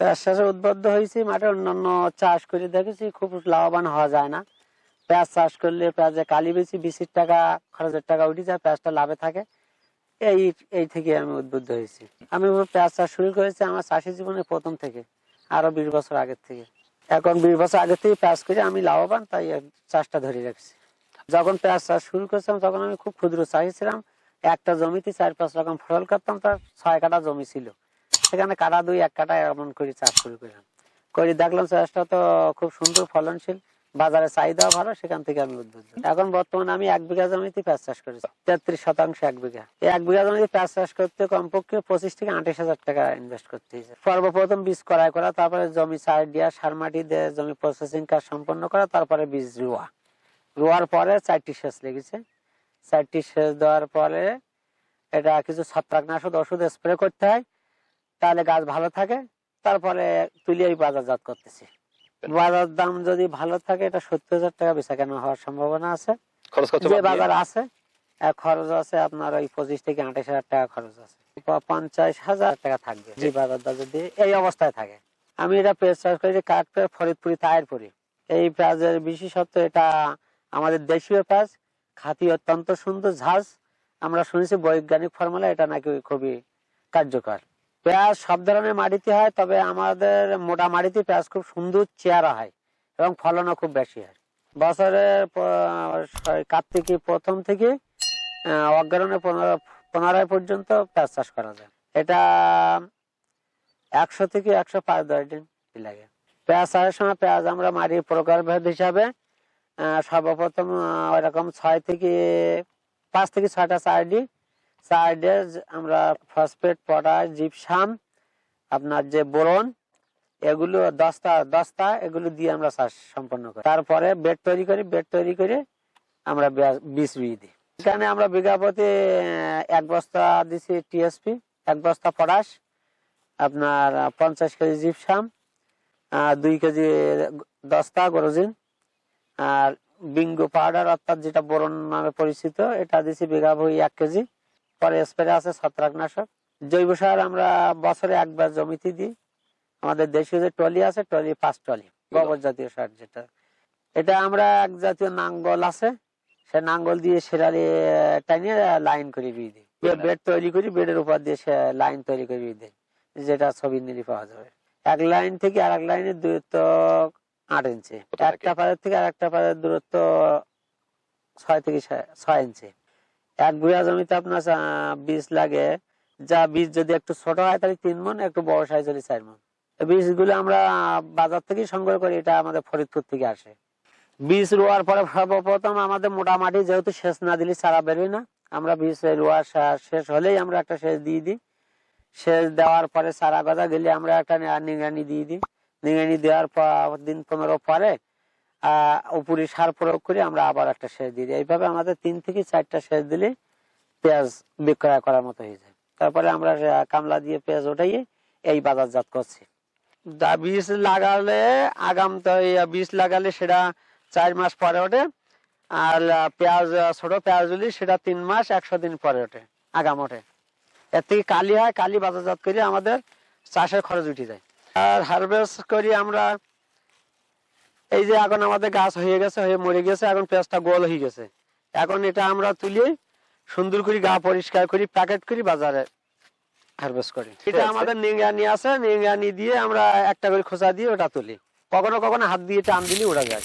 পেঁয়াজ চাষে উদ্বুদ্ধ হয়েছি, মাঠে অন্যান্য চাষ করে দেখেছি, খুব লাভবান হওয়া যায় না। পেঁয়াজ চাষ করলে পেঁয়াজে কালি বেশি, বিশির টাকা, খরচের টাকা উঠে যায়, পেঁয়াজটা লাভে থাকে। এই এই থেকে আমি উদ্বুদ্ধ হয়েছি। আমি পেঁয়াজ চাষ শুরু করেছি আমার চাষি জীবনে প্রথম থেকে আরও বিশ বছর আগের থেকে। এখন বিশ বছর আগে থেকে পেঁয়াজ করে, আমি লাভবান, তাই চাষটা ধরে রাখছি। যখন পেঁয়াজ চাষ শুরু করেছিলাম, তখন আমি খুব ক্ষুদ্র চাষি ছিলাম। একটা জমিতে চার পাঁচ রকম ফসল করতাম, তার ছয় কাটা জমি ছিল। সেখানে কাটা দুই এক কাটা এমন করে চাষ শুরু করলাম করে দেখলাম চাষটা তো খুব সুন্দর ফলনশীল, বাজারে চাহিদা ভালো, সেখান থেকে আমি উদ্বুদ্ধ এখন বর্তমানে আমি এক বিঘা জমিতে পেঁয়াজ চাষ করেছি, তেত্রিশ শতাংশ এক বিঘা। এই এক বিঘা জমিতে পেঁয়াজ চাষ করতে কমপক্ষে পঁচিশ থেকে আঠাশ হাজার টাকা ইনভেস্ট করতে হয়েছে। সর্বপ্রথম বীজ করাই করা, তারপরে জমি সার দেওয়া সার মাটি দিয়ে জমি প্রসেসিং কাজ সম্পন্ন করা, তারপরে বীজ রোয়া। রোয়ার পরে চারটি সেচ লেগেছে। চারটি সেচ দেওয়ার পরে এটা কিছু ছত্রাকনাশক ওষুধ স্প্রে করতে হয় তাহলে গাছ ভালো থাকে তারপরে তুলে এই বাজারজাত করতেছি। বাজার দাম যদি ভালো থাকে এটা সত্তর হাজার টাকা বেচা কেনা হওয়ার সম্ভাবনা আছে। যে বাজার আছে খরচ আছে আপনার ওই পঁচিশ থেকে আঠাশ হাজার টাকা খরচ আছে। পঞ্চাশ হাজার টাকা থাকবে যে বাজার দর যদি এই অবস্থায় থাকে। আমি এটা পেঁয়াজ চাষ করি কাঠ পেঁয়াজ ফরিদপুরি তায়েরপুরি এই পেঁয়াজের বিশেষত্ব এটা আমাদের দেশীয় পেঁয়াজ খাতি অত্যন্ত সুন্দর ঝাঁজ। আমরা শুনেছি বৈজ্ঞানিক ফর্মুলা এটা নাকি খুবই কার্যকর। পেঁয়াজ সব ধরনের মাটিতে হয়, তবে আমাদের মোটা মাটিতে পেঁয়াজ খুব সুন্দর চেহারা হয় এবং ফলনও খুব বেশি হয়। বছরের কার্তিকী প্রথম থেকে অগ্রহণে পনেরো পনেরোই পর্যন্ত পেঁয়াজ চাষ করা যায়। এটা একশো থেকে একশো পাঁচ দশ দিন লাগে। পেঁয়াজ চাষের সময় পেঁয়াজ আমরা মারি প্রকার ভেদ হিসাবে সর্বপ্রথম ওইরকম ছয় থেকে, পাঁচ থেকে ছয়টা চার আমরা ফসফেট, পটাশ, জিপসাম, আপনার যে বোরন, এগুলো দস্তা দস্তা এগুলো দিয়ে আমরা চাষ সম্পন্ন করি। তারপরে বেড তৈরি করি, বেড তৈরি করে আমরা বীজ- রুই দিই। এখানে আমরা বিঘা প্রতি এক বস্তা দিছি টিএসপি এক বস্তা পটাশ, আপনার পঞ্চাশ কেজি জিপসাম দুই কেজি দস্তা গরজিন আর বিঙ্গো পাউডার অর্থাৎ যেটা বোরন নামে পরিচিত, এটা দিছি বিঘা এক কেজি। পরে স্প্রে আছে ছত্রাকনাশক। জৈব সার আমরা বছরে একবার জমিতে দিই। আমাদের দেশীয় যে টলি আছে টলি পাঁচ টলি গোবর জাতীয় সার যেটা। এটা আমরা এক জাতীয় নাঙ্গল আছে সে নাঙ্গল দিয়ে সেরালি টাইনে লাইন করে দিয়ে দিই। বেড তৈরি করি বেডের উপর দিয়ে সে লাইন তৈরি করে দিই যেটা ছবি নিলে পাওয়া যাবে। এক লাইন থেকে আর এক লাইনের দূরত্ব আট ইঞ্চি। একটা পাড়ের থেকে আর একটা পাড়ের দূরত্ব ছয় থেকে ছয় ইঞ্চি। এক বিঘা জমিতে আপনার বীজ লাগে। যা বীজ যদি একটু ছোট হয়, তাহলে তিন মন একটু বড় সাইজ হলে চার মন বীজগুলো আমরা বাজার থেকেই সংগ্রহ করি, এটা আমাদের ফরিদপুর থেকে আসে। বীজ রোয়ার পরে সর্বপ্রথম আমাদের মোটামাটি যেহেতু সেচ না দিলে চারা বেরোয় না। আমরা বীজ রোয়া শে- শেষ হলেই আমরা একটা সেচ দিয়ে দিই। সেচ দেওয়ার পরে চারা গজা গেলে আমরা একটা নি- দিয়ে দিই। নিগরানি দেওয়ার পর দিন পনেরো পরে উপরে সার প্রয়োগ করে আমরা আবার একটা সেচ দিয়ে দিই। এইভাবে আমাদের তিন থেকে চারটা সেচ দিলে পেঁয়াজ বিক্রয় করার মতো হয়ে যায়। তারপরে আমরা কামলা দিয়ে পেঁয়াজ ওঠাইয়ে এই বাজারজাত করছি। বীজ লাগালে, আগাম তো বীজ লাগালে সেটা চার মাস পরে ওঠে। আর পেঁয়াজ ছোট পেঁয়াজ হলে সেটা তিন মাস, একশো দিন পরে ওঠে, আগাম ওঠে। এর থেকে কালি হয়, কালি বাজারজাত করে আমাদের চাষের খরচ উঠে যায়। আর হারভেস্ট করি আমরা এই যে এখন আমাদের গাছ হয়ে গেছে হয়ে মরে গেছে এখন পেঁয়াজটা গোল হয়ে গেছে। এখন এটা আমরা তুলে সুন্দর করে গা পরিষ্কার করি প্যাকেট করি বাজারে হারভেস্ট করি। এটা আমাদের নিঙ্গানি আছে নিঙ্গানি দিয়ে আমরা একটা করে খোঁচা দিয়ে ওটা তুলি। কখনো কখনো হাত দিয়ে টান দিলে ওরা যায়।